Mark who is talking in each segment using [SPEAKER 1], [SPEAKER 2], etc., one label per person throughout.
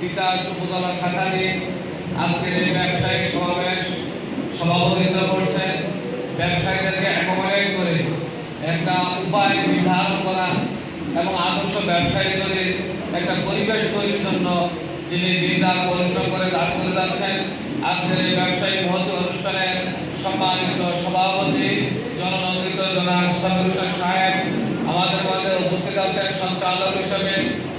[SPEAKER 1] তিতাস উপজেলা শাখা নিয়ে আজকের এই ব্যবসায়িক সমাবেশ সভাপতিত্ব করছেন ব্যবসায়ীদেরকে অ্যাকোমোডেট করে একটা উপায় নির্ধারণ করা এবং আদর্শ ব্যবসায়ী করে একটা পরিবেশ তৈরির জন্য যিনি দিনরাত পরিশ্রম করে কাজ করে যাচ্ছেন, আজকের এই ব্যবসায়ী মহতি অনুষ্ঠানের সম্মানিত সভাপতি জননন্দিত জনাব সাহেব আমাদের মধ্যে উপস্থিত আছেন সঞ্চালক হিসেবে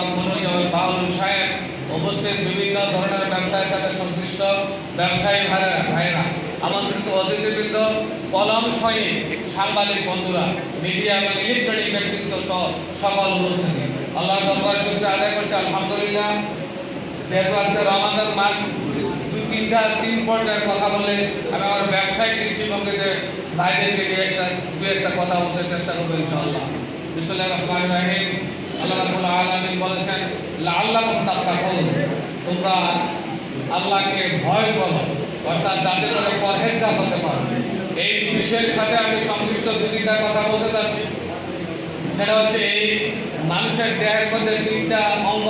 [SPEAKER 1] জনাব বাউল সাহেব উপস্থিত বিভিন্ন ধরনের ব্যবসায়ের সাথে সংশ্লিষ্ট ব্যবসায়ী ভাইরা ভাইরা আমন্ত্রিত অতিথিবৃন্দ, কলম সৈনিক, সাংবাদিক বন্ধুরা, মিডিয়া এবং ইলেকট্রনিক ব্যক্তিত্ব সহ সকল উপস্থিতি। আল্লাহ দরবার শুক্রিয়া আদায় করছে, আলহামদুলিল্লাহ। যেহেতু আজকে রমাদান মাস দুই তিনটা, তিন পর্যায়ের কথা বলে আমি আমার ব্যবসায়িক দৃষ্টিভঙ্গিতে ভাইদেরকে নিয়ে একটা দু, একটা কথা বলতে চেষ্টা করব ইনশাআল্লাহ। বিসমুল্লাহ রহমান রাহিম। আল্লাহ রাব্বুল আলামিন বলেছেন লাআল্লাকুম তাত্তাকুন তোমরা আল্লাহকে ভয় করো, অর্থাৎ যাতে করে এই বিষয়ের সাথে আমি সংশ্লিষ্ট দুই কথা বলতে চাচ্ছি। সেটা হচ্ছে, এই মানুষের দেহের মধ্যে তিনটা অঙ্গ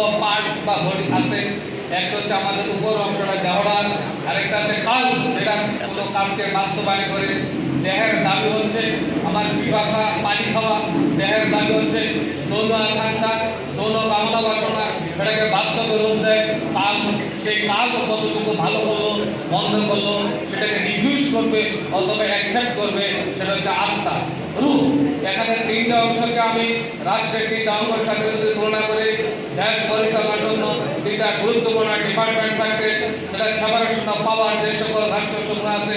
[SPEAKER 1] বা বডি আছে। একটা হচ্ছে আমাদের উপর অংশটা দেহড়ার আরেকটা আছে কাল। যেটা কোনো কাজকে বাস্তবায়ন করে দেহের দাবি হচ্ছে আমার পিপাসা, পানি খাওয়া, দেহের দাবি হচ্ছে যৌন আকাঙ্ক্ষা, যৌন কামনা বাসনা, সেটাকে বাস্তবে রূপ দেয়। কাল, সেই কাল কতটুকু ভালো করল বন্ধ করল সেটাকে রিফিউজ করবে, অথবা অ্যাকসেপ্ট করবে, সেটা হচ্ছে আত্মা, রূপ। এখানে তিনটা অংশকে আমি রাষ্ট্রের তিনটা অঙ্গের সাথে যদি তুলনা করে দেশ পরিচালনার জন্য তিনটা গুরুত্বপূর্ণ ডিপার্টমেন্ট থাকবে সেটা সেপারেশন অফ পাওয়ার যে সকল রাষ্ট্রসমূহ আছে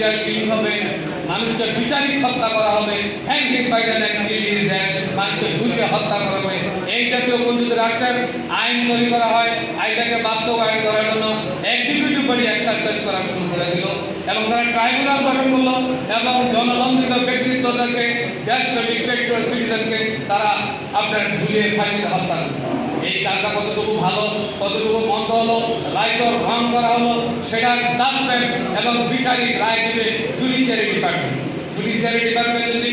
[SPEAKER 1] জুডিশিয়াল কিলিং হবে, মানুষকে বিচারিক হত্যা করা হবে hanging by the neck release দেন, মানুষকে ঝুঁকে হত্যা করা হবে। এই জাতীয় কোন যদি রাষ্ট্রের আইন তৈরি করা হয়, আইনটাকে বাস্তবায়ন করার জন্য এক্সিকিউটিভ বডি এক্সারসাইজ করা শুরু করে দিল। এবং তারা ট্রাইব্যুনাল গঠন করল এবং জনলম্বিত ব্যক্তিত্বদেরকে দেশব্যাপী পেট্রোল সিটিজেনকে তারা আপনার ঝুলিয়ে ফাঁসিতে হত্যা করল। এই কাজটা কতটুকু ভালো, কতটুকু মন্দ হলো রায় রং করা হলো সেটা জাজমেন্ট এবং বিচারিক রায় দেবে জুডিশিয়ারি ডিপার্টমেন্ট। জুডিশিয়ারি ডিপার্টমেন্ট যদি